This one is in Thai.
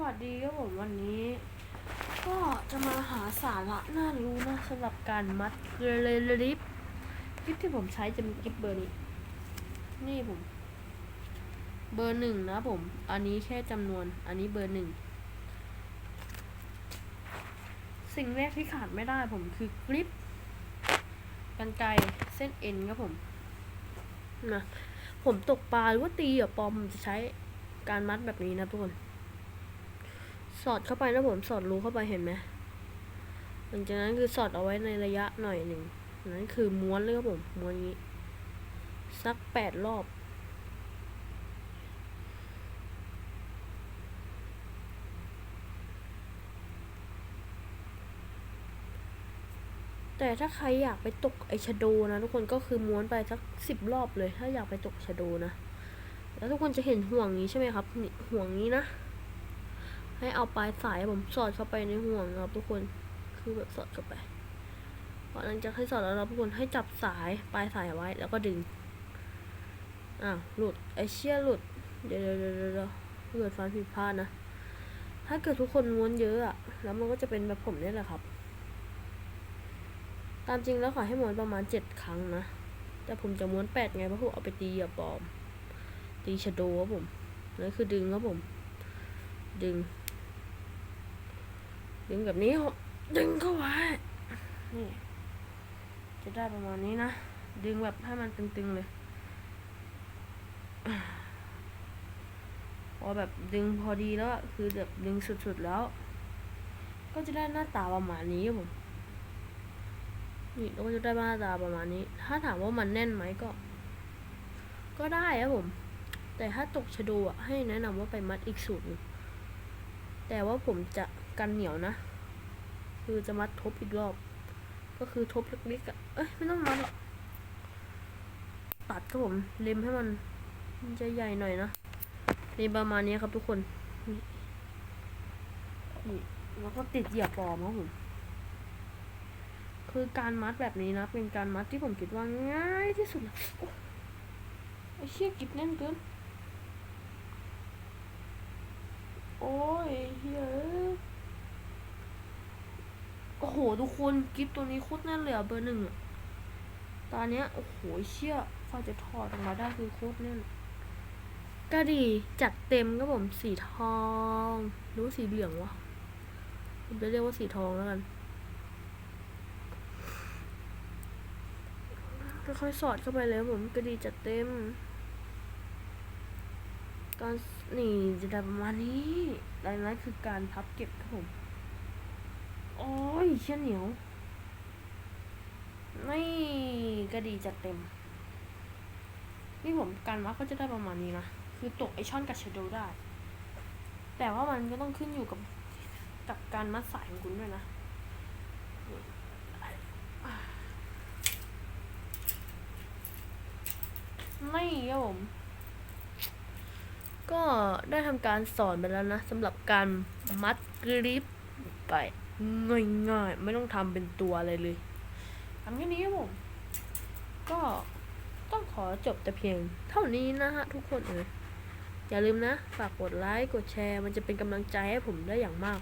วัสดีครับผมวันนี้ ก็จะมาหาสาระน่ารู้นะสำหรับการมัดเกลลิปคลิปที่ผมใช้จะมีคลิปเบอร์นี้ นี่ผม เบอร์หนึ่งนะผม อันนี้แค่จำนวน อันนี้เบอร์หนึ่ง สิ่งแรกที่ขาดไม่ได้ผมคือกริปกันไกเส้นเอ็นครับผมนะผมตกปลาหรือว่าตีเหยื่อปอมจะใช้การมัดแบบนี้นะทุกคน สอดเข้าไปนะผมสอดรูเข้าไปเห็นไหมหลังจากนั้นคือสอดเอาไว้ในระยะหน่อยหนึ่งนั้นคือม้วนเลยครับผมม้วนนี้ สักแปดรอบแต่ถ้าใครอยากไปตกไอชโดนะทุกคนก็คือม้วนไปสักสิบรอบเลย ถ้าอยากไปตกชโดนะ แล้วทุกคนจะเห็นห่วงนี้ใช่ไหมครับ ห่วงนี้นะ ให้เอาปลายสายผมสอดเข้าไปในห่วงครับทุกคนคือแบบสอดเข้าไปพอหลังจากให้สอดแล้วเราทุกคนให้จับสายปลายสายไว้แล้วก็ดึงอ้าวหลุดไอเชี่ยหลุดเดี๋ยวเดี๋ยวเดี๋ยวเดี๋ยวเกิดฟันผิดพลาดนะถ้าเกิดทุกคนม้วนเยอะอะแล้วมันก็จะเป็นแบบผมนี่แหละครับ ตามจริงแล้วขอให้ม้วนประมาณเจ็ดครั้งนะแต่ผมจะม้วนแปดไงเพราะผมเอาไปตีเหยื่อปอมตีชะโดครับผมนั่นคือดึงครับผม ดึง ดึงแบบนี้ดึงเข้าไว้นี่จะได้ประมาณนี้นะ ดึงแบบให้มันตึงๆเลยพอแบบดึงพอดีแล้วคือแบบดึงสุดๆแล้ว ก็จะได้หน้าตาประมาณนี้ครับผมนี่เราก็จะได้หน้าตาประมาณนี้ ถ้าถามว่ามันแน่นไหมก็ ก็ได้ครับผม แต่ถ้าตกชะโดอะให้แนะนำว่าไปมัดอีกสูตรนึงแต่ว่าผมจะ กันเหนียวนะ คือจะมัดทบอีกรอบ ก็คือทบเล็กๆอะเอ้ยไม่ต้องมัดหรอกตัดครับผมเล็มให้มันมันจะใหญ่หน่อยนะนี่ประมาณนี้ครับทุกคนนี่นี่แล้วก็ติดเหยียบปลอมครับผมคือการมัดแบบนี้นะ เป็นการมัดที่ผมคิดว่าง่ายที่สุดเลยไอ้เชี่ยกิบแน่นเกินโอ้ยเฮ้ย โอ้โห ทุกคนกิฟตัวนี้โคตรแน่นเลยอะเบอร์หนึ่งอะตอนเนี้ย โอ้โหเชี่ยพอจะถอดออกมาได้คือโคตรแน่นก็ดีจัดเต็มครับผมสีทองหรือสีเหลืองวะผมจะเรียกว่าสีทองแล้วกันค่อยๆสอดเข้าไปเลยผมก็ดีจัดเต็มการนี่จะได้ประมาณนี้ดังนั้นคือการพับเก็บครับผม อ้ยเชี่ยเหนียวนี่ก็ดีจัดเต็ม นี่ผมการวัดก็จะได้ประมาณนี้นะ คือตกไอช่อนกับเชโดได้ แต่ว่ามันก็ต้องขึ้นอยู่กับกับการมัดสายของคุณด้วยนะไม่ครับผม ก็ได้ทำการสอนไปแล้วนะสำหรับการมัดกริปไป ง่ายๆไม่ต้องทำเป็นตัวอะไรเลยทำแค่นี้ครับผม ก็ต้องขอจบแต่เพียงเท่านี้นะฮะทุกคนเอออย่าลืมนะ ฝากกดไลค์ กดแชร์ มันจะเป็นกำลังใจให้ผมได้อย่างมาก